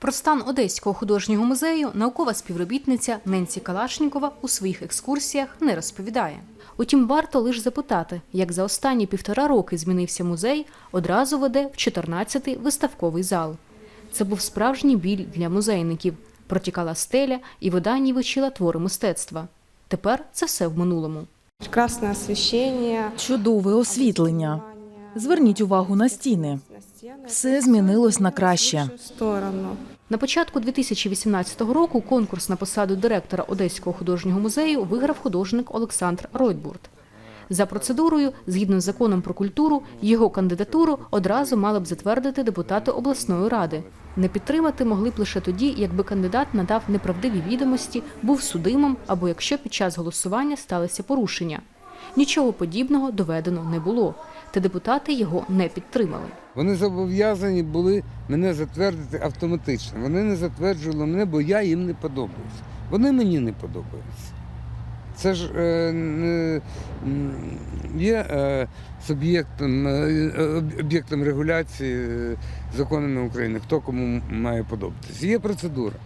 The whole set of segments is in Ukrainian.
Про стан Одеського художнього музею наукова співробітниця Ненсі Калашнікова у своїх екскурсіях не розповідає. Утім, варто лише запитати, як за останні півтора роки змінився музей, одразу веде в 14-й виставковий зал. Це був справжній біль для музейників. Протікала стеля, і вода нівечила твори мистецтва. Тепер це все в минулому. Прекрасное освещение. Чудове освітлення. Зверніть увагу на стіни. Все змінилось на краще. На початку 2018 року конкурс на посаду директора Одеського художнього музею виграв художник Олександр Ройтбурт. За процедурою, згідно з законом про культуру, його кандидатуру одразу мали б затвердити депутати обласної ради. Не підтримати могли б лише тоді, якби кандидат надав неправдиві відомості, був судимим або якщо під час голосування сталося порушення. Нічого подібного доведено не було, та депутати його не підтримали. Вони зобов'язані були мене затвердити автоматично. Вони не затверджували мене, бо я їм не подобаюся. Вони мені не подобаються. Це ж е, не, є е, суб'єктом, е, об'єктом регуляції законами України, хто кому має подобатися. Є процедура.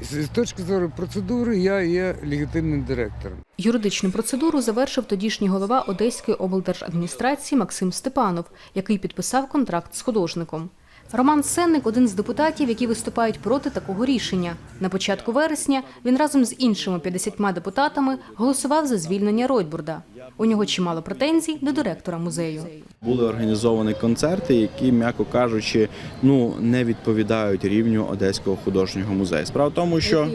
З точки зору процедури я є легітимним директором. Юридичну процедуру завершив тодішній голова Одеської облдержадміністрації Максим Степанов, який підписав контракт з художником. Роман Сенник один з депутатів, які виступають проти такого рішення. На початку вересня він разом з іншими 50 депутатами голосував за звільнення Ройтбурда. У нього чимало претензій до директора музею. Були організовані концерти, які, м'яко кажучи, ну не відповідають рівню Одеського художнього музею. Справа в тому, що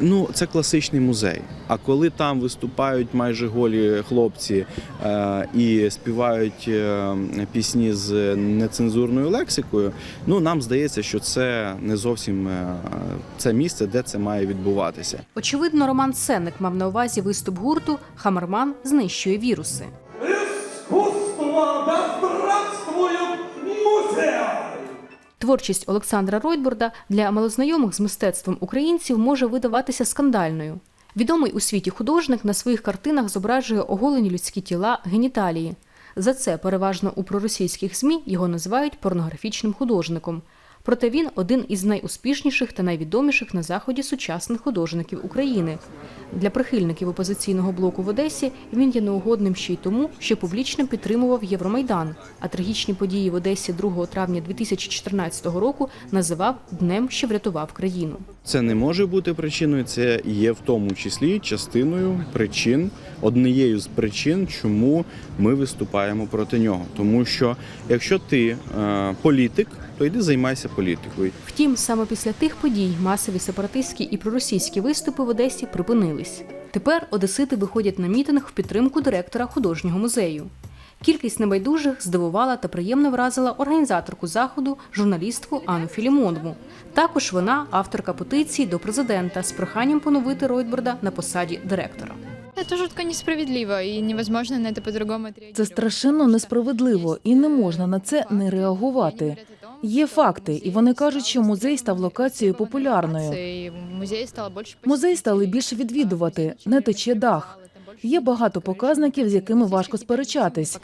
ну це класичний музей. А коли там виступають майже голі хлопці е, і співають е, пісні з нецензурною лексикою, ну нам здається, що це не зовсім е, це місце, де це має відбуватися. Очевидно, Роман Сенник мав на увазі виступ гурту Хамерман знищує віруси. Творчість Олександра Ройтбурда для малознайомих з мистецтвом українців може видаватися скандальною. Відомий у світі художник на своїх картинах зображує оголені людські тіла, геніталії. За це переважно у проросійських ЗМІ його називають порнографічним художником. Проте він один із найуспішніших та найвідоміших на заході сучасних художників України. Для прихильників опозиційного блоку в Одесі він є неугодним ще й тому, що публічно підтримував Євромайдан, а трагічні події в Одесі 2 травня 2014 року називав днем, що врятував країну. Це не може бути причиною, це є в тому числі частиною причин, однією з причин, чому ми виступаємо проти нього. Тому що якщо ти е, політик, то йди займайся політикою. Втім, саме після тих подій масові сепаратистські і проросійські виступи в Одесі припинились. Тепер одесити виходять на мітинг в підтримку директора художнього музею. Кількість небайдужих здивувала та приємно вразила організаторку заходу, журналістку Анну Філімонову. Також вона авторка петиції до президента з проханням поновити Ройтборда на посаді директора. Это жутко несправедливо, и невозможно на это по-другому. Це страшенно несправедливо, і не можна на це не реагувати. Є факти, і вони кажуть, що музей став локацією популярною. Музей стали більше відвідувати, не тече дах. Є багато показників, з якими важко сперечатись.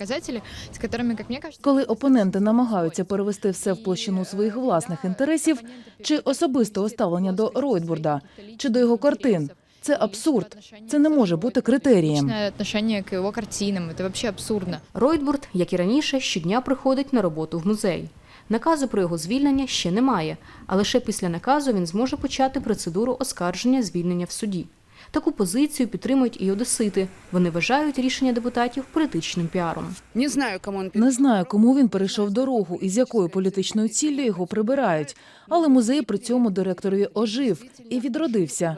Коли опоненти намагаються перевести все в площину своїх власних інтересів чи особистого ставлення до Ройтбурда, чи до його картин, це абсурд. Це не може бути критерієм. отношение к его картинам, абсурдно. Ройтбурд, як і раніше, щодня приходить на роботу в музей. Наказу про його звільнення ще немає, а лише після наказу він зможе почати процедуру оскарження звільнення в суді. Таку позицію підтримують і одесити. Вони вважають рішення депутатів політичним піаром. Не знаю, кому он Не знаю, кому він перейшов дорогу і з якою політичною ціллю його прибирають. Але музей при цьому директорові ожив і відродився.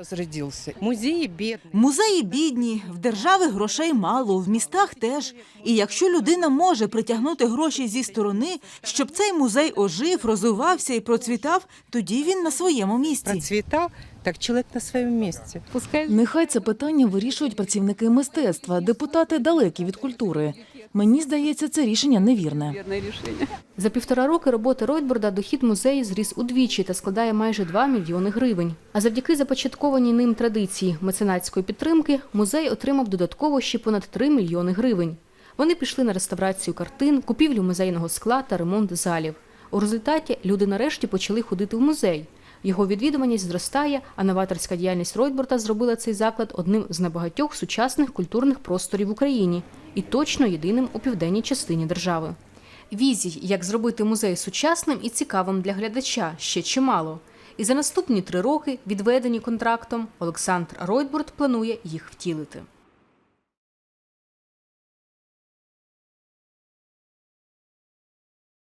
Музеи бедные. Музеї бідні, в держави грошей мало, в містах теж. І якщо людина може притягнути гроші зі сторони, щоб цей музей ожив, розвивався і процвітав, тоді він на своєму місці. Процветал, так человек на своем месте. Пускай Нехай це питання вирішують працівники мистецтва, депутати далекі від культури. Мені здається, це рішення невірне. За півтора роки роботи Ройтборда дохід музею зріс удвічі та складає майже 2 мільйони гривень. А завдяки започаткованій ним традиції меценатської підтримки музей отримав додатково ще понад 3 мільйони гривень. Вони пішли на реставрацію картин, купівлю музейного скла та ремонт залів. У результаті люди нарешті почали ходити в музей. Його відвідуваність зростає, а новаторська діяльність Ройтбурта зробила цей заклад одним з небагатьох сучасних культурних просторів в Україні і точно єдиним у південній частині держави. Візій, як зробити музей сучасним і цікавим для глядача, ще чимало. І за наступні три роки, відведені контрактом, Олександр Ройтбурт планує їх втілити.